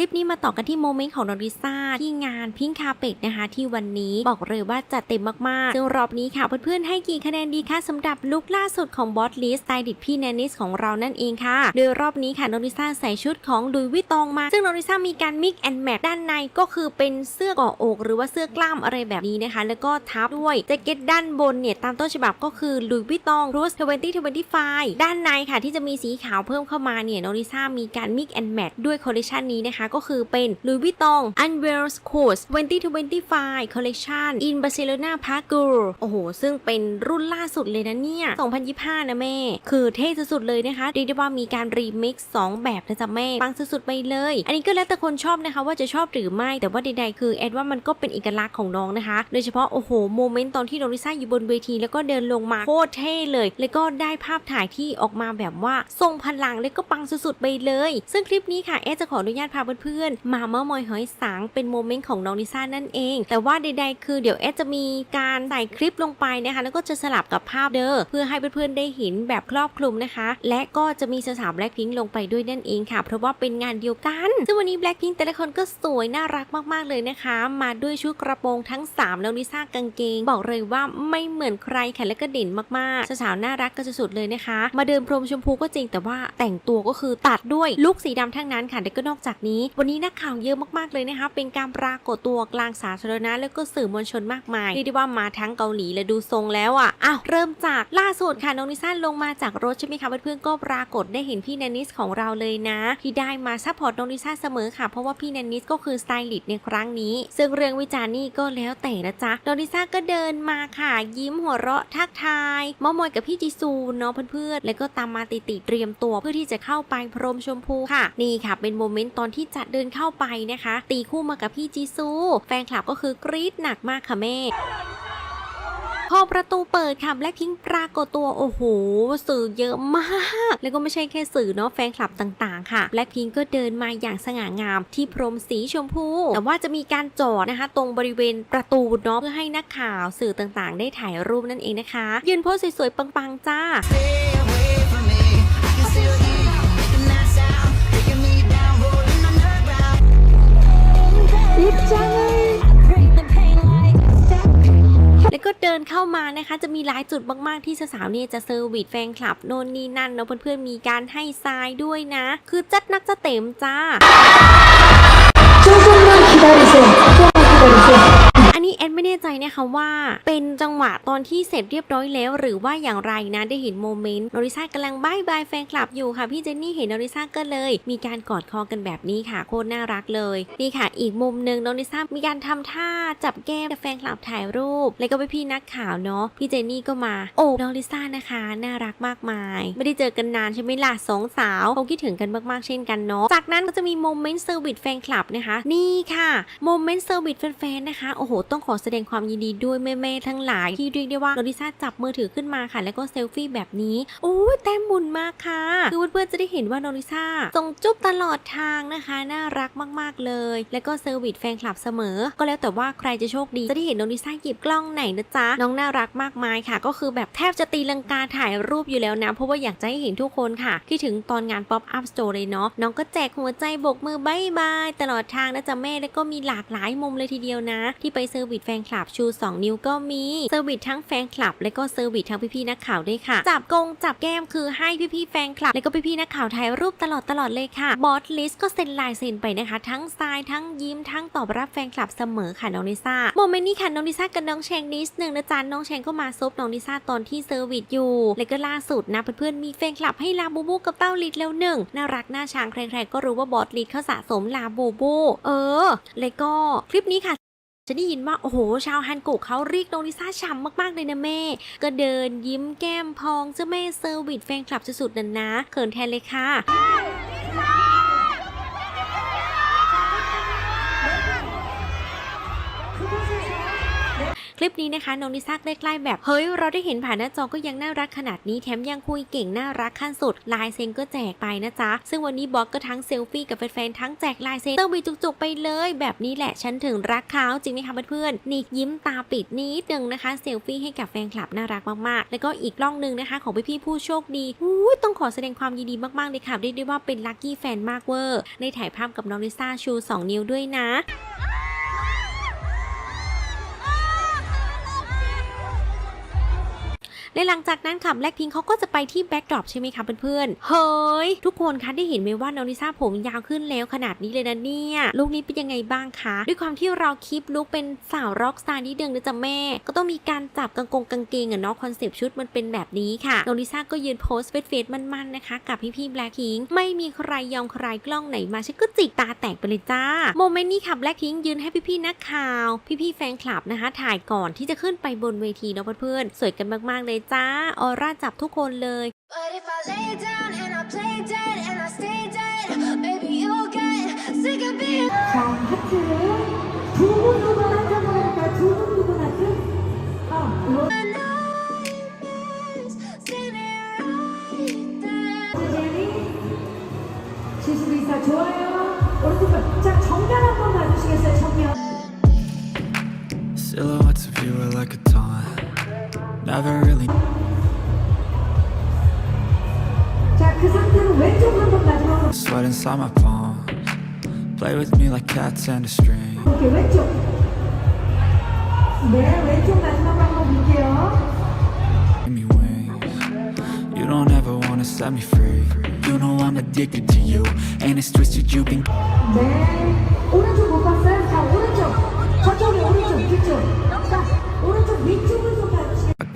คลิปนี้มาต่อกันที่โมเมนต์ของน้องลิซ่าที่งานพิงคาเป็ดนะคะ ที่วันนี้บอกเลยว่าจัดเต็มมากๆ ซึ่งรอบนี้ค่ะเพื่อนๆให้กี่คะแนนดีคะสำหรับลุคล่าสุดของบอสลิสไตดิตพี่แนนิสของเรานั่นเองค่ะ โดยรอบนี้ค่ะน้องลิซ่าใส่ชุดของดุยวิตองมา ซึ่งน้องลิซ่ามีการมิกแอนด์แมทด้านในก็คือเป็นเสื้อกาะอก หรือว่าเสื้อกล้ามอะไรแบบนี้นะคะ แล้วก็ทับด้วยแจ็คเก็ตด้านบนเนี่ยตามต้นฉบับก็คือลุยวิตองรูส2025ด้านในค่ะที่จะมีสีขาวเพิ่มเข้ามาเนี่ยน้องลิซ่ามีการมิกแอนแมทด้วยคอลเลคชันนี้นะคะก็คือเป็น Louis Vuitton Unwears Coast 2025 Collection in Barcelona Park g u r โอ้โห ซึ่งเป็นรุ่นล่าสุดเลยนะเนี่ย 2025 นะแม่ คือเท่สุดๆเลยนะคะเรียกได้ว่ามีการรีมิกซ์2แบบนะจ๊ะแม่ปังสุดๆไปเลย อันนี้ก็แล้วแต่คนชอบนะคะ ว่าจะชอบหรือไม่ แต่ว่าใดๆคือแอดว่ามันก็เป็นเอกลักษณ์ของน้องนะคะ โดยเฉพาะโอ้โหโมเมนต์ตอนที่น้องลิซ่าอยู่บนเวที แล้วก็เดินลงมาโคตรเท่เลย แล้วก็ได้ภาพถ่ายที่ออกมาแบบว่าทรงพลังแล้วก็ปังสุดๆไปเลย ซึ่งคลิปนี้ค่ะแอดจะขออนุญาตพาเพื่อนๆ มาเมื่อมอยหอยสังเป็นโมเมนต์ของน้องลิซ่านั่นเอง แต่ว่าใดๆ คือเดี๋ยวแอดจะมีการใส่คลิปลงไปนะคะ แล้วก็จะสลับกับภาพเด้อเพื่อให้เพื่อนๆได้เห็นแบบครอบคลุมนะคะ และก็จะมีสาวแบล็คพิงลงไปด้วยนั่นเองค่ะ เพราะว่าเป็นงานเดียวกันซึ่งวันนี้แบล็คพิงแต่ละคนก็สวยน่ารักมากๆเลยนะคะ มาด้วยชุดกระโปรงทั้ง 3 แล้วลิซ่ากางเกง บอกเลยว่าไม่เหมือนใครค่ะและก็เด่นมากๆสาวน่ารักก็สุดๆเลยนะคะ มาเดินพรมชมพูก็จริงแต่ว่าแต่งตัวก็คือตัดด้วยลุคสีดำทั้งนั้นค่ะและก็นอกจากนี้วันนี้นักข่าวเยอะมากๆเลยนะคะเป็นการปรากฏตัวกลางสาธารณะแล้วก็สื่อมวลชนมากมายเรียกได้ว่ามาทั้งเกาหลีและดูทรงแล้วอะอ้าวเริ่มจากล่าสุดค่ะน้องนิซ่าลงมาจากรถใช่ไหมคะเพื่อนๆก็ปรากฏได้เห็นพี่แนนนิสของเราเลยนะ ที่ได้มาซัพพอร์ตน้องนิซ่าเสมอค่ะเพราะว่าพี่แนนนิสก็คือสไตลิสต์ในครั้งนี้ ซึ่งเรื่องวิจารณ์นี่ก็แล้วแต่นะจ๊ะน้องนิซ่าก็เดินมาค่ะ ยิ้มหัวเราะทักทายมอมอยกับพี่จีซูเนาะเพื่อนๆแล้วก็ตามมาติดๆเตรียมตัวเพื่อที่จะเข้าไปพรมชมพูค่ะ นี่ค่ะ เป็นโมเมนต์ตอนที่จะเดินเข้าไปนะคะ ตีคู่มากับพี่จีซู แฟนคลับก็คือกรี๊ดหนักมากค่ะแม่พอประตูเปิดค่ะแบล็คพิงปรากฏตัวโอ้โห สื่อเยอะมาก แล้วก็ไม่ใช่แค่สื่อเนาะแฟนคลับต่างๆ ค่ะแบล็คพิงก็เดินมาอย่างสง่างามที่พรมสีชมพู แต่ว่าจะมีการจอดนะคะ ตรงบริเวณประตูเนาะเพื่อให้นักข่าวสื่อต่างๆ ได้ถ่ายรูปนั่นเองนะคะ ยืนโพสสวยๆ ปังๆ จ้า แล้วก็เดินเข้ามานะคะ จะมีหลายจุดมากๆที่สาวๆเนี่ยจะเซอร์วิสแฟนคลับโน่นนี่นั่นเนาะเพื่อนๆมีการให้ทรายด้วยนะ คือจัดนักจะเต็มจ้า 조금만 기다리세요. 조금만 기다리세요. อันนี้แอนไม่แน่ใจนะคะว่าเป็นจังหวะตอนที่เสร็จเรียบร้อยแล้ว หรือว่าอย่างไรนะได้เห็นโมเมนต์นอริซ่ากำลังบายบายแฟนคลับอยู่ค่ะพี่เจนนี่เห็นนอริซ่าก็เลย มีการกอดคอกันแบบนี้ค่ะโคตรน่ารักเลยนี่ค่ะ อีกมุมหนึ่งนอริซ่ามีการทำท่าจับแก้มกับแฟนคลับถ่ายรูป แล้วก็ไปพี่นักข่าวเนาะพี่เจนนี่ก็มาโอ้นอริซ่านะคะน่ารักมากมาย ไม่ได้เจอกันนานใช่ไหมล่ะสองสาวคงคิดถึงกันมากๆเช่นกันเนาะจากนั้นก็จะมีโมเมนต์เซอร์วิสแฟนคลับนะคะ นี่ค่ะโมเมนต์เซอร์วิสแฟนๆนะคะโอ้โหต้องขอแสดงความยินดีด้วยแม่ๆทั้งหลายที่เรียกได้ว่าโนริซาจับมือถือขึ้นมาค่ะ แล้วก็เซลฟี่แบบนี้โอ้ยแต้มบุญมากค่ะ คือเพื่อนๆจะได้เห็นว่าโนริซาส่งจุ๊บตลอดทางนะคะ น่ารักมากๆเลย แล้วก็เซอร์วิสแฟนคลับเสมอ ก็แล้วแต่ว่าใครจะโชคดี จะได้เห็นโนริซาหยิบกล้องไหนนะจ๊ะน้องน่ารักมากมายค่ะ ก็คือแบบแทบจะตีลังกาถ่ายรูปอยู่แล้วนะเพราะว่าอยากจะให้เห็นทุกคนค่ะคิดถึงตอนงาน Pop Up Store เลยเนาะน้องก็แจกหัวใจบกมือบายบายตลอดทางนะจ๊ะแม่แล้วก็มีหลากหลายมุมเลยทีเดียวนะ ที่ไปเซอร์วิสแฟนคลับชู 2 นิ้วก็มีเซอร์วิสทั้งแฟนคลับ และก็เซอร์วิสทั้งพี่ๆนักข่าวด้วยค่ะ จับกงจับแก้มคือให้พี่ๆแฟนคลับ และก็พี่ๆนักข่าวถ่ายรูปตลอดตลอดเลยค่ะบอสลิสก็เซ็นลายเซ็นไปนะคะ ทั้งทรายทั้งยิ้มทั้งตอบรับแฟนคลับเสมอค่ะน้องนิซ่าโมเมนต์นี้ค่ะน้องนิซ่ากับน้องแชงนิดหนึ่งนะจ๊ะน้องแชงก็มาซบน้องนิซ่าตอนที่เซอร์วิสอยู่แล้วก็ล่าสุดนะเพื่อนๆมีแฟนคลับให้ลาบูบูกับเต้าลิดแล้วหนึ่งน่ารักน่าชังใครๆก็รู้ว่าบอสลิดเขาสะสมลาบูบู เออ แล้วก็คลิปนี้ค่ะ จะได้ยินว่าโอ้โห ชาวฮันกุกเขาเรียกน้องลิซ่าฉ่ำมากๆเลยนะแม่ ก็เดินยิ้มแก้มพองเจ้าแม่เซอร์วิสแฟนคลับสุดๆนั่นนะเขินแทนเลยค่ะ คลิปนี้นะคะน้องลิซ่าใกล้ๆแบบเฮ้ยเราได้เห็นผ่านหน้าจอก็ยังน่ารักขนาดนี้แถมยังคุยเก่งน่ารักขั้นสุดลายเซ็นก็แจกไปนะจ๊ะ ซึ่งวันนี้บอสก็ทั้งเซลฟี่กับแฟนๆทั้งแจกลายเซ็นเติมไปจุกๆไปเลย แบบนี้แหละฉันถึงรักเขาจริงไหมคะเพื่อนๆนิกยิ้มตาปิดนิดนึงนะคะเซลฟี่ให้กับแฟนคลับน่ารักมากๆ แล้วก็อีกกล้องหนึ่งนะคะ ของพี่ๆผู้โชคดีอู้ยต้องขอแสดงความยินดีมากๆเลยค่ะเรียกได้ว่าเป็นลัคกี้แฟนมากเวอร์ในถ่ายภาพกับน้องลิซ่าชู 2 นิ้วด้วยนะ และหลังจากนั้นค่ะแบล็คพิงเขาก็จะไปที่แบ็กดรอปใช่ไหมคะเพื่อนๆ เฮ้ย ทุกคนคะได้เห็นไหมว่าน้องลิซ่าผมยาวขึ้นแล้วขนาดนี้เลยนะเนี่ยลุคนี้เป็นยังไงบ้างคะ ด้วยความที่เราคลิปลุคเป็นสาวร็อกสตาร์นิดเดิงนะจ๊ะแม่ ก็ต้องมีการจับกางกงกางเกงอะเนาะคอนเซปต์ชุดมันเป็นแบบนี้ค่ะน้องลิซ่าก็ยืนโพสเฟซเฟซมันๆนะคะ กับพี่ๆแบล็คพิงไม่มีใครยอมใครกล้องไหนมาฉันก็จิกตาแตกไปเลยจ้าโมเมนต์นี้ค่ะแบล็คพิงยืนให้พี่ๆนักข่าว พี่ๆแฟนคลับนะคะ ถ่ายก่อนที่จะขึ้นไปบนเวทีเนาะเพื่อนๆสวยกันมากๆเลยจ้าออร่าจับทุกคนเลย But if I lay down and I play dead and I stay dead, baby, you'll get sick of being. 자, 하트. 두근두근 하트 보니까 두근두근 하트. 아, 이거 nightmares standing right there. 제니. 지수리사 좋아요. 오른쪽 발. 자, 정면 한번 봐주시겠어요, 정면. Silhouettes of you are like a taunt. Never really 자, 그 상태로 왼쪽 한번 마지막으로. sweat inside my palms. Play with me like cats and a string. 이렇게 왼쪽. 네, 왼쪽 마지막 한번 볼게요. Give me wings. You don't ever wanna set me free. You know I'm addicted to you, and it's twisted. You've been 네. 오른쪽 못 봤어요? 자, 오른쪽. 저쪽에 오른쪽, 뒤쪽. 자, 오른쪽 위쪽을 좀 봐주시겠어요? I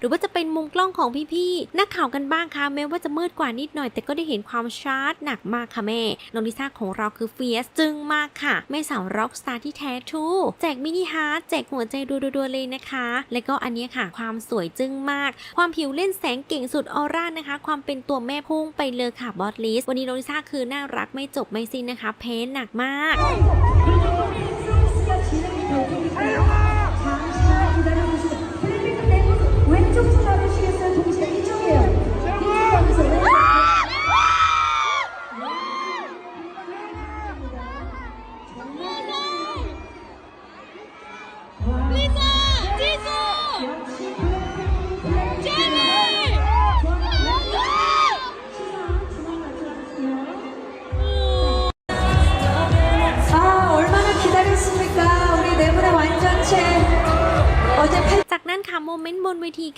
หรือว่าจะเป็นมุมกล้องของพี่ๆนักข่าวกันบ้างค่ะแม้ว่าจะมืดกว่านิดหน่อย แต่ก็ได้เห็นความชาร์จหนักมากค่ะแม่น้องลิซ่าของเราคือเฟียสจึงมากค่ะ แม่สาวร็อกสตาร์ที่แท้ทูแจกมินิฮาร์ดแจกหัวใจรัวๆเลยนะคะ และก็อันนี้ค่ะ ความสวยจึงมาก ความผิวเล่นแสงเก่งสุดออร่านะคะ ความเป็นตัวแม่พุ่งไปเลยค่ะบอสลิสวันนี้น้องลิซ่าคือน่ารักไม่จบไม่สิ้นนะคะ เพ้นหนักมาก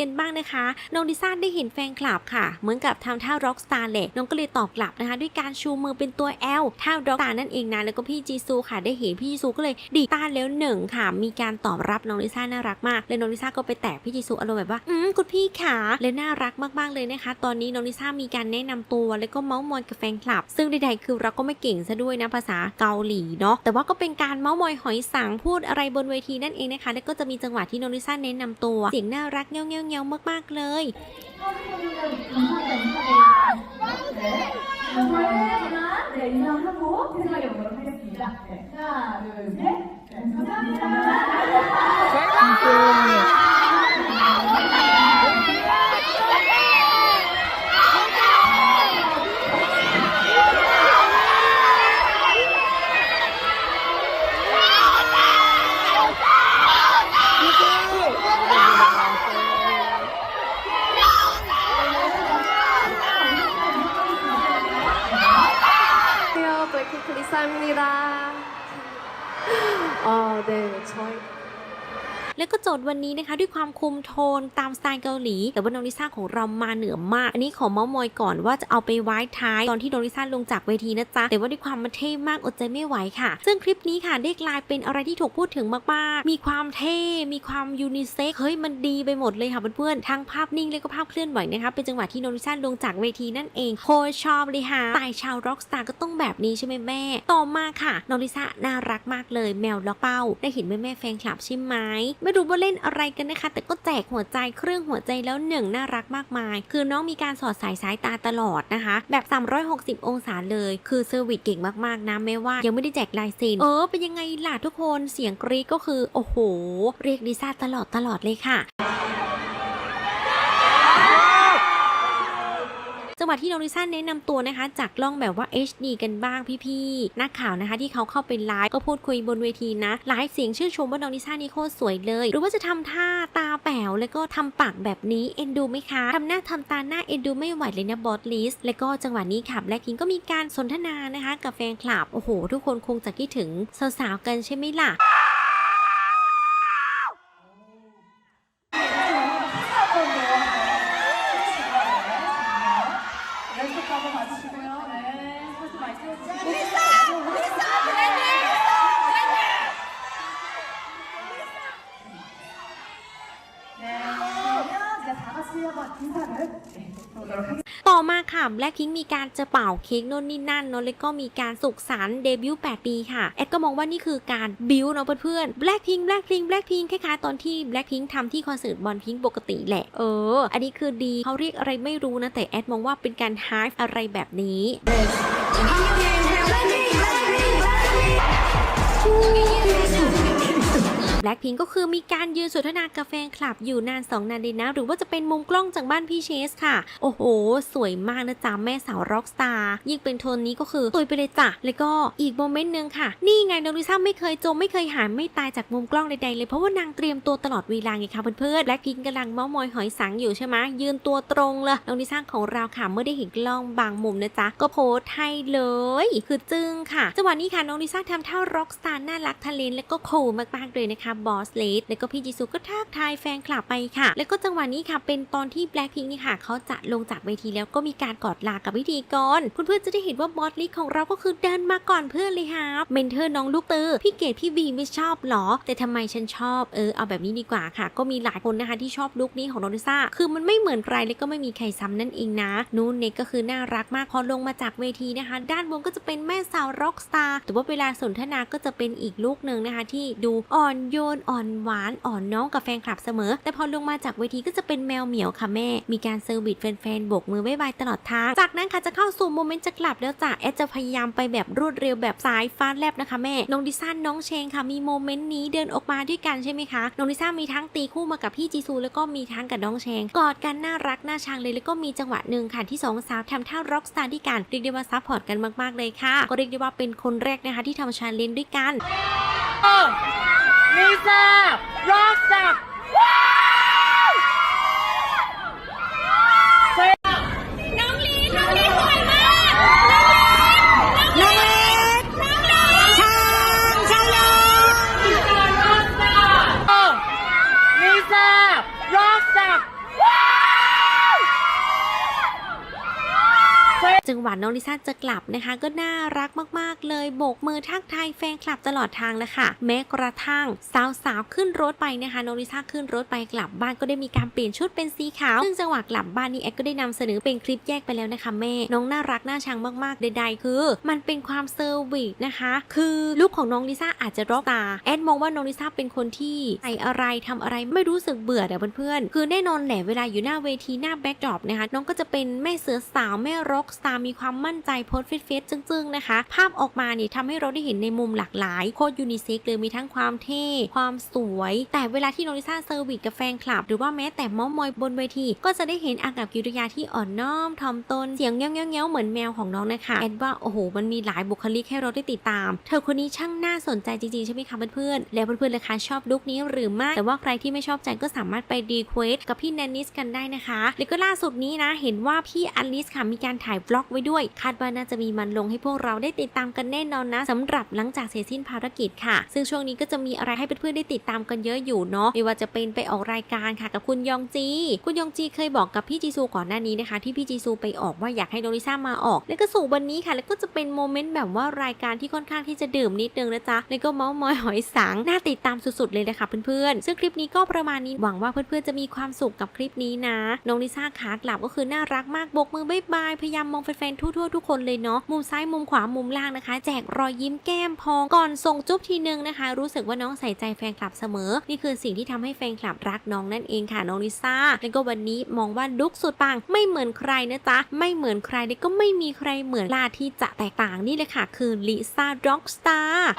กันบ้างนะคะน้องดิซ่าได้เห็นแฟนคลับค่ะ เหมือนกับทำท่าร็อกสตาร์แหละน้องก็เลยตอบกลับนะคะ ด้วยการชูมือเป็นตัว L ท่าร็อกสตาร์นั่นเองนะแล้วก็พี่จีซูค่ะได้เห็นพี่จีซูก็เลยดีดต้านแล้วหนึ่งค่ะ มีการตอบรับน้องลิซ่าน่ารักมากแล้วน้องลิซ่าก็ไปแตะพี่จีซูอารมณ์แบบว่าอืมคุณพี่ขาและน่ารักมากๆเลยนะคะ ตอนนี้น้องลิซ่ามีการแนะนำตัว แล้วก็เมาส์มอยกับแฟนคลับ ซึ่งใดๆคือเราก็ไม่เก่งซะด้วยนะภาษาเกาหลีเนาะแต่ว่าก็เป็นการเมาส์มอยหอยสังพูดอะไรบนเวทีนั่นเองนะคะ แล้วก็จะมีจังหวะที่น้องลิซ่าแนะนำตัวเสียงน่ารักเงี้ยว เงี้ยวเงี้ยวมากๆเลย 네, 인사하고 마지막에 보도록 하겠습니다. 네. 하나, 둘, 셋. 아, 네. 저희 แล้วก็โจทย์วันนี้นะคะ ด้วยความคุมโทนตามสไตล์เกาหลี แต่ว่าน้องลิซ่าของเรามาเหนือมาก อันนี้ขอเมาส์มอยก่อนว่าจะเอาไปไว้ท้ายตอนที่น้องลิซ่าลงจากเวทีนะจ๊ะ แต่ว่าด้วยความมันเท่มากอดใจไม่ไหวค่ะ ซึ่งคลิปนี้ค่ะได้กลายเป็นอะไรที่ถูกพูดถึงมากๆ มีความเท่ มีความยูนิเซ็กเฮ้ยมันดีไปหมดเลยค่ะเพื่อนๆ ทั้งภาพนิ่งและก็ภาพเคลื่อนไหวนะคะ เป็นจังหวะที่น้องลิซ่าลงจากเวทีนั่นเองโคชอบเลยค่ะสไตล์ชาวร็อกสตาร์ก็ต้องแบบนี้ใช่ไหมแม่ ต่อมาค่ะน้องลิซ่าน่ารักมากเลยแมวล็อกเป้าได้เห็นแม่แม่แฟนคลับใช่ไหมแไม่รู้ว่าเล่นอะไรกันนะคะ แต่ก็แจกหัวใจเครื่องหัวใจแล้วหนึ่งน่ารักมากมาย คือน้องมีการสอดสายสายตาตลอดนะคะ แบบ 360 องศาเลย คือเซอร์วิสเก่งมากๆนะแม้ว่า ยังไม่ได้แจกลายเซ็นเออเป็นยังไงล่ะทุกคนเสียงกรี๊ดก็คือ โอ้โห เรียกดิซ่าตลอดตลอดเลยค่ะ จังหวะที่น้องลิซ่าแนะนำตัวนะคะ จากล้องแบบว่า HD กันบ้างพี่ๆนักข่าวนะคะ ที่เขาเข้าไปไลฟ์ก็พูดคุยบนเวทีนะไลฟ์เสียงชื่นชมว่าน้องลิซ่านี่โคตรสวยเลย หรือว่าจะทำท่าตาแป๋วแล้วก็ทำปากแบบนี้เอ็นดูไหมคะทำหน้าทำตาหน้าเอ็นดูไม่ไหวเลยนะบอสลิสแล้วก็จังหวะนี้ค่ะแบล็คพิงก็มีการสนทนานะคะ กับแฟนคลับโอ้โห ทุกคนคงจะคิดถึงสาวๆกันใช่ไหมล่ะ 한번 봐주시고요. 네, 수고 많이 하셨습니다. อมาค่ะแบล็คพิงมีการจะเป่าเค้กโน่นนี่นั่นเนาะแล้วก็มีการสุขสันต์เดบิวต์8ปีค่ะแอดก็มองว่านี่คือการบิวเนาะเพื่อนๆแบล็คพิงแบล็คพิงแบล็คพิงคล้ายๆตอนที่แบล็คพิงทำที่คอนเสิร์ตบอลพิงปกติแหละเออ อันนี้คือดีเขาเรียกอะไรไม่รู้นะแต่แอดมองว่าเป็นการฮาร์ฟอะไรแบบนี้ แบล็คพิงก็คือมีการยืนสนทนากับแฟนคลับอยู่นาน2นานเลยนะ หรือว่าจะเป็นมุมกล้องจากบ้านพี่เชสค่ะ โอ้โห สวยมากนะจ๊ะแม่สาวร็อกสตาร์ยิ่งเป็นโทนนี้ก็คือสวยไปเลยจ้ะแล้วก็อีกโมเมนต์หนึงค่ะ นี่ไงน้องลิซ่าไม่เคยจมไม่เคยหายไม่ตายจากมุมกล้องใดๆเลยเพราะว่านางเตรียมตัวตลอดเวลาไงคะเพื่อนๆแบล็คพิงกำลังเมามอยหอยสังอยู่ใช่ไหมยืนตัวตรงเลยน้องลิซ่าของเราค่ะเมื่อได้เห็นกล้องบางมุมนะจ๊ะก็โพสต์ให้เลย คือจึ้งค่ะจังหวะนี้ค่ะน้องลิซ่าทำท่าร็อกสตาร์น่ารักทะเลนและก็โคมากๆเลยนะคะบอสเลดแล้วก็พี่จิซูก็ทักทายแฟนคลับไปค่ะ แล้วก็จังหวะนี้ค่ะเป็นตอนที่แบล็คพิงนี่ค่ะเขาจะลงจากเวทีแล้วก็มีการกอดลากับพิธีกรเพื่อนๆจะได้เห็นว่าบอสเลดของเราก็คือเดินมาก่อนเพื่อนเลยครับเมนเทอร์น้องลูกเตือพี่เกดพี่บีไม่ชอบหรอ แต่ทำไมฉันชอบเออเอาแบบนี้ดีกว่าค่ะ ก็มีหลายคนนะคะที่ชอบลุคนี้ของน้องลิซ่าคือมันไม่เหมือนใครแล้วก็ไม่มีใครซ้ำนั่นเองนะนูนเน็กก็คือน่ารักมากพอลงมาจากเวทีนะคะ ด้านบนก็จะเป็นแม่สาวร็อกสตาร์แต่ว่าเวลาสนทนาก็จะเป็นอีกลูกหนึ่งนะคะที่ดูอ่อนโยนอ่อนหวานอ่อนน้องกับแฟนคลับเสมอ แต่พอลงมาจากเวทีก็จะเป็นแมวเหมียวค่ะแม่ มีการเซอร์วิสแฟนๆโบกมือบ๊ายบายตลอดทาง จากนั้นค่ะจะเข้าสู่โมเมนต์จะกลับแล้วจ้ะแอดจะพยายามไปแบบรวดเร็วแบบสายฟ้าแลบนะคะแม่ น้องดิซ่าน้องเชงค่ะมีโมเมนต์นี้เดินออกมาด้วยกันใช่ไหมคะ น้องดิซ่ามีทั้งตีคู่มากับพี่จีซูแล้วก็มีทั้งกับน้องเชงกอดกันน่ารักน่าชังเลยแล้วก็มีจังหวะหนึ่งค่ะที่สองสาวทำท่าร็อกสตาร์ด้วยกันเรียกได้ว่าซัพพอร์ตกันมากๆเลยค่ะ ก็เรียกได้ว่าเป็นคนแรกนะคะที่ทำชาเลนจ์ด้วยกัน Lisa Rossa. จังหวะน้องลิซ่าจะกลับนะคะ ก็น่ารักมากๆ เลยโบกมือทักทายแฟนคลับตลอดทางเลยค่ะแม้กระทั่งสาวๆขึ้นรถไปนะคะน้องลิซ่าขึ้นรถไปกลับบ้านก็ได้มีการเปลี่ยนชุดเป็นสีขาวซึ่งจังหวะกลับบ้านนี้แอดก็ได้นำเสนอเป็นคลิปแยกไปแล้วนะคะแม่น้องน่ารักน่าชังมากๆใดๆคือ มันเป็นความเซอร์วิสนะคะ คือลุคของน้องลิซ่าอาจจะร็อกตาแอดมองว่าน้องลิซ่าเป็นคนที่ใส่อะไรทำอะไรไม่รู้สึกเบื่อแต่เพื่อนๆคือแน่นอนแหละเวลาอยู่หน้าเวทีหน้าแบ็กดรอปนะคะน้องก็จะเป็นแม่เสือสาวแม่ร็อกสตาร์มีความมั่นใจโพสฟิตเฟสจึ้งๆนะคะ ภาพออกมาเนี่ยทำให้เราได้เห็นในมุมหลากหลาย โคตรยูนิเซ็กเลยมีทั้งความเท่ ความสวย แต่เวลาที่น้องลิซ่าเซอร์วิสกับแฟนคลับ หรือว่าแม้แต่เมอมอยบนเวที ก็จะได้เห็นอากับกิริยาที่อ่อนน้อมถ่อมตนเสียงเงี้ยวๆๆเหมือนแมวของน้องนะคะแอดว่าโอ้โหมันมีหลายบุคลิกให้เราได้ติดตาม เธอคนนี้ช่างน่าสนใจจริงๆใช่ไหมคะเพื่อนๆแล้วเพื่อนๆล่ะคะชอบลุคนี้หรือไม่แต่ว่าใครที่ไม่ชอบใจก็สามารถไปดีเควสกับพี่แนนนิสกันได้นะคะแล้วก็ล่าสุดนี้นะเห็นว่าพี่อลิสค่ะมีการถ่ายบล็อกไว้ด้วย คาดว่าน่าจะมีมันลงให้พวกเราได้ติดตามกันแน่นอนนะสำหรับหลังจากเสร็จสิ้นภารกิจค่ะ ซึ่งช่วงนี้ก็จะมีอะไรให้เพื่อนๆได้ติดตามกันเยอะอยู่เนาะไม่ว่าจะเป็นไปออกรายการค่ะกับคุณยองจี คุณยองจีเคยบอกกับพี่จีซูก่อนหน้านี้นะคะ ที่พี่จีซูไปออกว่าอยากให้โดริซ่ามาออก แล้วก็สู่วันนี้ค่ะ แล้วก็จะเป็นโมเมนต์แบบว่ารายการที่ค่อนข้างที่จะดื่มนิดนึงนะจ๊ะแล้วก็เมาส์มอยหอยสังน่าติดตามสุดๆเลยนะคะเพื่อนๆซึ่งคลิปนี้ก็ประมาณนี้หวังว่าเพื่อนๆจะมีความสุขกับคลิปนี้นะน้องลิซ่าขากลับก็คือน่ารักมากบกมือบ๊ายบายพยายามมองแฟนๆทั่วๆทุกคนเลยเนาะมุมซ้ายมุมขวามุมล่างนะคะ แจกรอยยิ้มแก้มพองก่อนส่งจุ๊บทีนึงนะคะ รู้สึกว่าน้องใส่ใจแฟนคลับเสมอ นี่คือสิ่งที่ทำให้แฟนคลับรักน้องนั่นเองค่ะน้องลิซ่าแล้วก็วันนี้มองว่าลุกสุดปังไม่เหมือนใครนะจ๊ะไม่เหมือนใครแล้วก็ไม่มีใครเหมือนลาที่จะแตกต่างนี่เลยค่ะ คือลิซ่าร็อกสตาร์